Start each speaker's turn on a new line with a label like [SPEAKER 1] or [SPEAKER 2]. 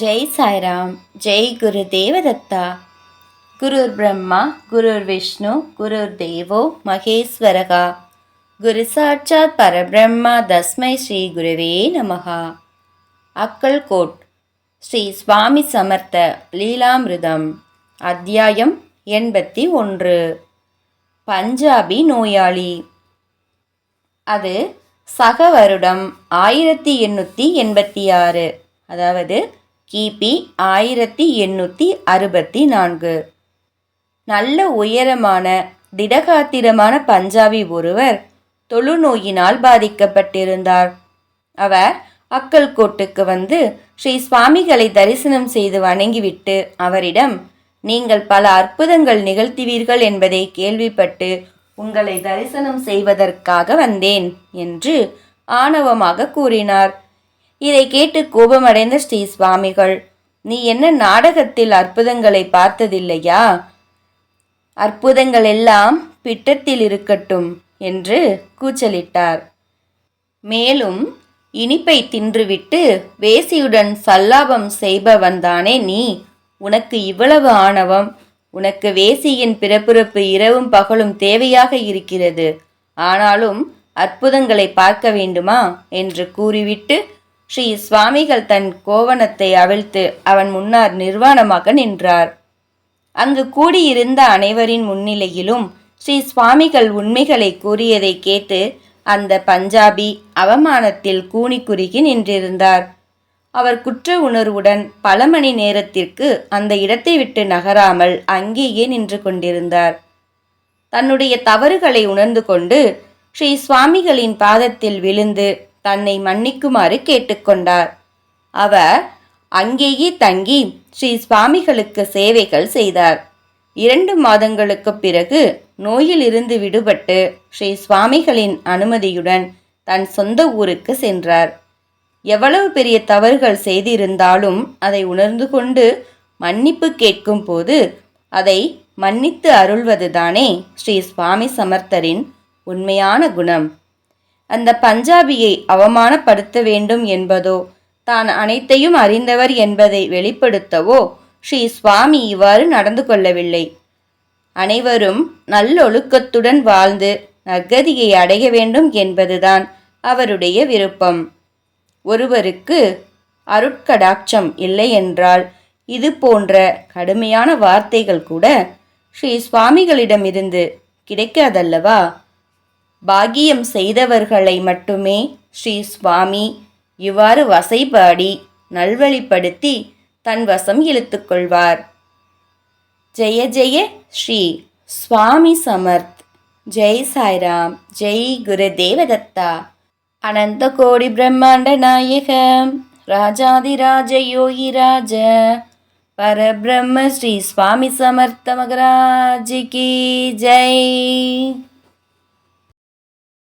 [SPEAKER 1] ஜெய் சாய்ராம் ஜெய் குரு தேவதத்தா. குருர் பிரம்மா குருர் விஷ்ணு குருர் தேவோ மகேஸ்வரகா. குரு சாட்சாத் பரபிரம்மா தஸ்மை ஸ்ரீ குருவே நமகா அக்கல்கோட் ஸ்ரீ சுவாமி சமர்த்த லீலாமிருதம் அத்தியாயம் எண்பத்தி ஒன்று. பஞ்சாபி நோயாளி. அது சக வருடம் ஆயிரத்தி எண்ணூற்றி எண்பத்தி ஆறு. அதாவது கிபி ஆயிரத்தி எண்ணூற்றி அறுபத்தி நான்கு. நல்ல உயரமான திடகாத்திரமான பஞ்சாபி ஒருவர் தொழுநோயினால் பாதிக்கப்பட்டிருந்தார். அவர் அக்கல்கோட்டுக்கு வந்து ஸ்ரீ சுவாமிகளை தரிசனம் செய்து வணங்கிவிட்டு அவரிடம் நீங்கள் பல அற்புதங்கள் நிகழ்த்துவீர்கள் என்பதை கேள்விப்பட்டு உங்களை தரிசனம் செய்வதற்காக வந்தேன் என்று ஆணவமாக கூறினார். இதை கேட்டு கோபமடைந்த ஸ்ரீ சுவாமிகள் நீ என்ன நாடகத்தில் அற்புதங்களை பார்த்ததில்லையா? அற்புதங்கள் எல்லாம் பிட்டத்தில் இருக்கட்டும் என்று கூச்சலிட்டார். மேலும் இனிப்பை தின்றுவிட்டு வேசியுடன் சல்லாபம் செய்பவன்தானே நீ? உனக்கு இவ்வளவு ஆணவம். உனக்கு வேசியின் பிறப்புறப்பு இரவும் பகலும் தேவையாக இருக்கிறது. ஆனாலும் அற்புதங்களை பார்க்க வேண்டுமா? என்று கூறிவிட்டு ஸ்ரீ சுவாமிகள் தன் கோவணத்தை அவிழ்த்து அவன் முன்னார் நிர்வாணமாக நின்றார். அங்கு கூடியிருந்த அனைவரின் முன்னிலையிலும் ஸ்ரீ சுவாமிகள் உண்மைகளை கூறியதை கேட்டு அந்த பஞ்சாபி அவமானத்தில் கூனி குறுகி நின்றிருந்தார். அவர் குற்ற உணர்வுடன் பல மணி நேரத்திற்கு அந்த இடத்தை விட்டு நகராமல் அங்கேயே நின்று கொண்டிருந்தார். தன்னுடைய தவறுகளை உணர்ந்து கொண்டு ஸ்ரீ சுவாமிகளின் பாதத்தில் விழுந்து தன்னை மன்னிக்குமாறு கேட்டுக்கொண்டார். அவர் அங்கேயே தங்கி ஸ்ரீ சுவாமிகளுக்கு சேவைகள் செய்தார். இரண்டு மாதங்களுக்கு பிறகு நோயிலிருந்து விடுபட்டு ஸ்ரீ சுவாமிகளின் அனுமதியுடன் தன் சொந்த ஊருக்கு சென்றார். எவ்வளவு பெரிய தவறுகள் செய்திருந்தாலும் அதை உணர்ந்து கொண்டு மன்னிப்பு கேட்கும் போது அதை மன்னித்து அருள்வதுதானே ஸ்ரீ சுவாமி சமர்த்தரின் உண்மையான குணம். அந்த பஞ்சாபியை அவமானப்படுத்த வேண்டும் என்பதோ தான் அனைத்தையும் அறிந்தவர் என்பதை வெளிப்படுத்தவோ ஸ்ரீ சுவாமி இவ்வாறு நடந்து கொள்ளவில்லை. அனைவரும் நல்லொழுக்கத்துடன் வாழ்ந்து நற்கதியை அடைய வேண்டும் என்பதுதான் அவருடைய விருப்பம். ஒருவருக்கு அருட்கடாட்சம் இல்லை என்றால் இது போன்ற கடுமையான வார்த்தைகள் கூட ஸ்ரீ சுவாமிகளிடமிருந்து கிடைக்காதல்லவா? பாகியம் செய்தவர்களை மட்டுமே ஸ்ரீ சுவாமி இவ்வாறு வசைபாடி நல்வழிப்படுத்தி தன் வசம் இழுத்துக்கொள்வார் ஜெய ஜெய ஸ்ரீ சுவாமி சமர்த். ஜெய் சாய்ராம். ஜெய் குரு தேவதத்தா அனந்த கோடி பிரம்மாண்ட நாயகம். ராஜாதிராஜ யோகிராஜ பரபிரம்ம ஸ்ரீ சுவாமி சமர்த்த மகராஜி கி ஜெய்.